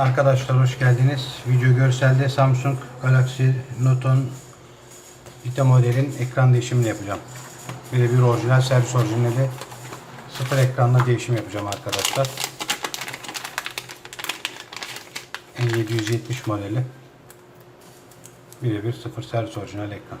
Arkadaşlar hoş geldiniz. Video görselde Samsung Galaxy Note 10 Vita modelin ekran değişimini yapacağım. Birebir orijinal servis orijinali sıfır ekranla değişim yapacağım arkadaşlar. N770 modeli. Birebir sıfır servis orijinal ekran.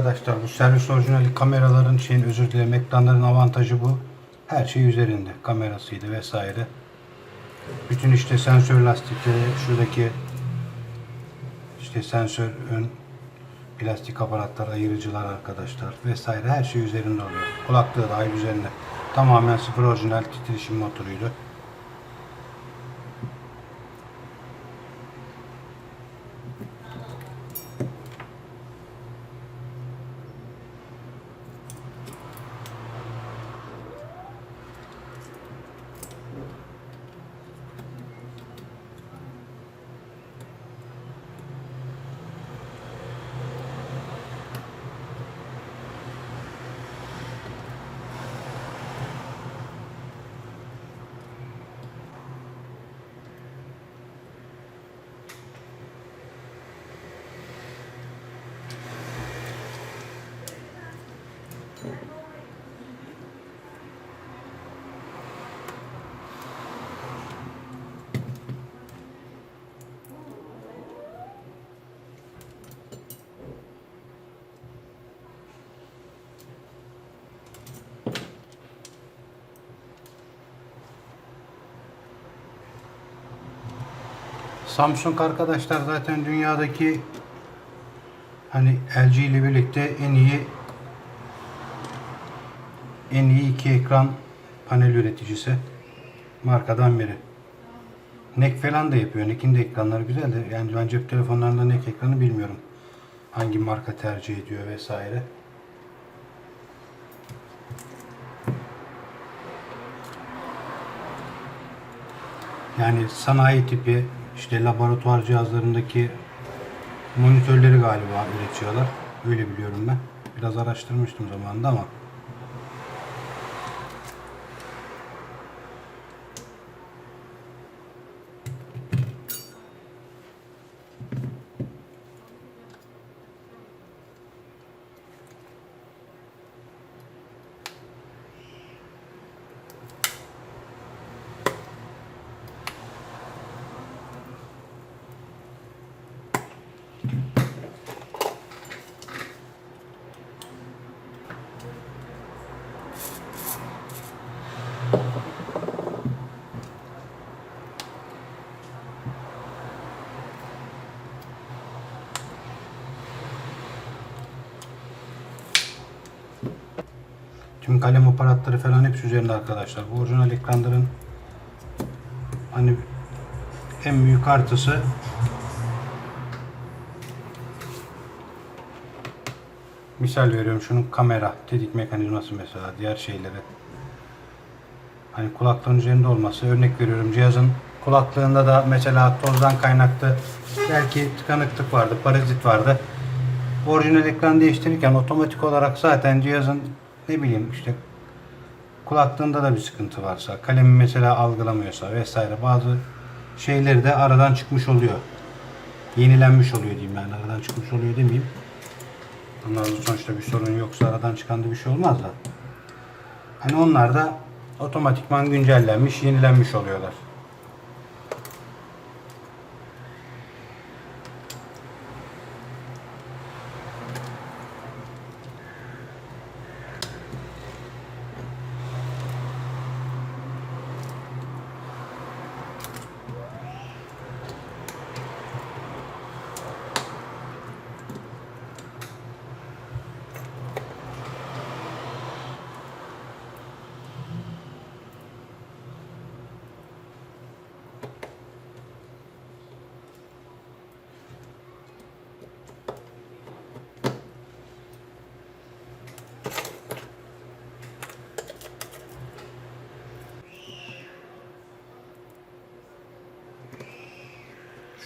Arkadaşlar bu servis orijinali kameraların şeyin özür dilerim ekranların avantajı bu. Her şey üzerinde. Kamerasıydı vesaire. Bütün işte sensör lastikleri şuradaki işte sensör ön plastik aparatlar, ayırıcılar arkadaşlar vesaire her şey üzerinde oluyor. Kulaklığı dahil üzerinde. Tamamen sıfır orijinal titreşim motoruydu. Samsung arkadaşlar zaten dünyadaki hani LG ile birlikte en iyi en iyi iki ekran panel üreticisi markadan biri. NEC falan da yapıyor. NEC'in de ekranları güzel de yani ben cep telefonlarında NEC ekranı bilmiyorum. Hangi marka tercih ediyor vesaire. Yani sanayi tipi işte laboratuvar cihazlarındaki monitörleri galiba üretiyorlar. Öyle biliyorum ben. Biraz araştırmıştım zamanında ama. Tüm kalem aparatları falan hepsi üzerinde arkadaşlar. Bu orijinal ekranların hani en büyük artısı misal veriyorum şunun kamera, tedik mekanizması mesela diğer şeyleri. Hani kulaklığın üzerinde olması örnek veriyorum cihazın kulaklığında da mesela tozdan kaynaklı belki tıkanıklık vardı, parazit vardı. Orijinal ekran değiştirirken otomatik olarak zaten cihazın ne bileyim işte kulaklığında da bir sıkıntı varsa, kalemi mesela algılamıyorsa vesaire bazı şeyleri de aradan çıkmış oluyor. Yenilenmiş oluyor diyeyim yani aradan çıkmış oluyor demeyeyim. Onlarda sonuçta bir sorun yoksa aradan çıkan da bir şey olmaz da. Hani onlar da otomatikman güncellenmiş, yenilenmiş oluyorlar.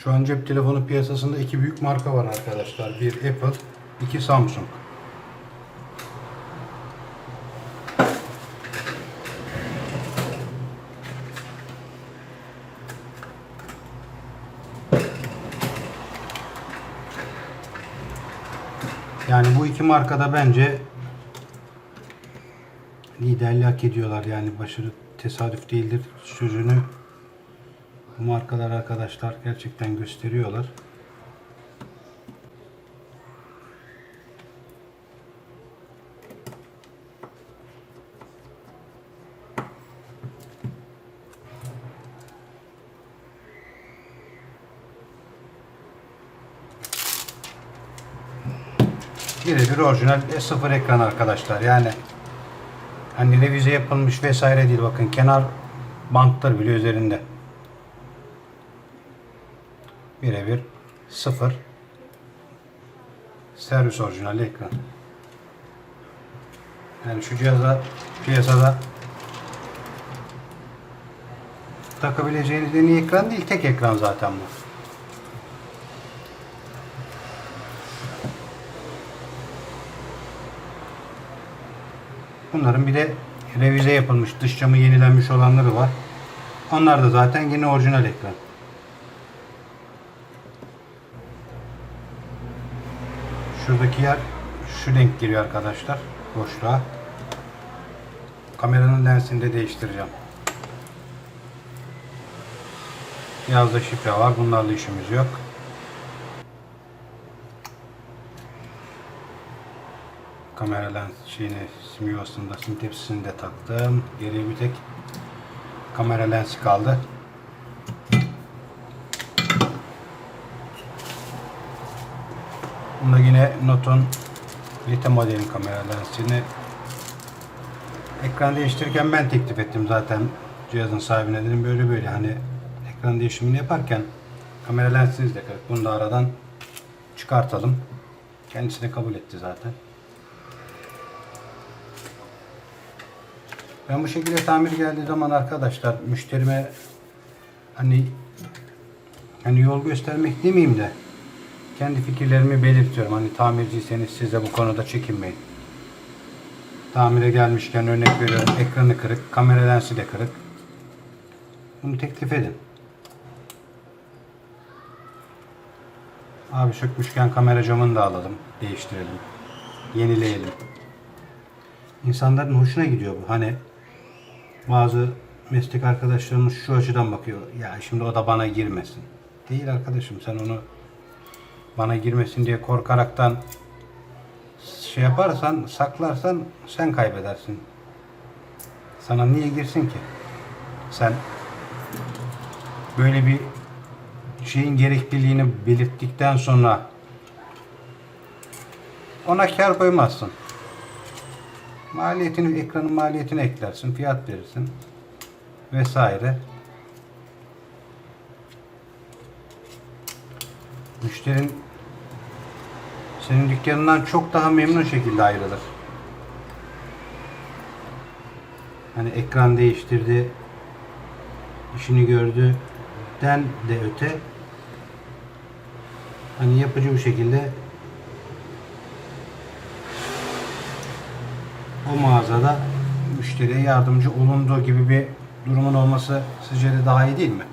Şu an cep telefonu piyasasında iki büyük marka var arkadaşlar. Bir Apple, iki Samsung. Yani bu iki markada bence liderliği hak ediyorlar. Yani başarı tesadüf değildir sözünü bu markalar arkadaşlar gerçekten gösteriyorlar. Birebir orijinal sıfır ekran arkadaşlar. Yani hani revize yapılmış vesaire değil bakın kenar bantlar bile üzerinde. Birebir sıfır servis orijinali ekran. Yani şu cihaza piyasada takabileceğiniz en iyi ekran değil tek ekran zaten bu. Bunların bir de revize yapılmış, dış camı yenilenmiş olanları var. Onlar da zaten yine orijinal ekran. Şuradaki yer şu denk giriyor arkadaşlar. Boşluğa. Kameranın lensini de değiştireceğim. Biraz da şifre var. Bunlarla işimiz yok. Kamera lens şeyini sim yuvasında sim tepsisini de taktım. Geriye bir tek kamera lensi kaldı. Bunda yine Noton Lite modelin kamera lensini ekran değiştirirken ben teklif ettim zaten cihazın sahibine dedim böyle böyle hani ekran değişimini yaparken kamera lensiniz de kırık bunu da aradan çıkartalım. Kendisi de kabul etti zaten. Ben bu şekilde tamir geldiği zaman arkadaşlar müşterime hani hani yol göstermek demeyeyim de kendi fikirlerimi belirtiyorum. Hani tamirciyseniz siz de bu konuda çekinmeyin. Tamire gelmişken örnek veriyorum ekranı kırık, kamera lensi de kırık. Bunu teklif edin. Abi sökmüşken kamera camını da alalım, değiştirelim, yenileyelim. İnsanların hoşuna gidiyor bu. Hani bazı meslek arkadaşlarımız şu açıdan bakıyor. Ya şimdi o da bana girmesin. Değil arkadaşım sen onu bana girmesin diye korkaraktan şey yaparsan, saklarsan sen kaybedersin. Sana niye girsin ki? Sen böyle bir şeyin gerekliliğini belirttikten sonra ona kar koymazsın. Maliyetini, ekranın maliyetini eklersin, fiyat verirsin vesaire. Müşterin senin dükkanından çok daha memnun şekilde ayrılır. Hani ekran değiştirdi, işini gördüden de öte hani yapıcı bir şekilde o mağazada müşteriye yardımcı olunduğu gibi bir durumun olması sizce de daha iyi değil mi?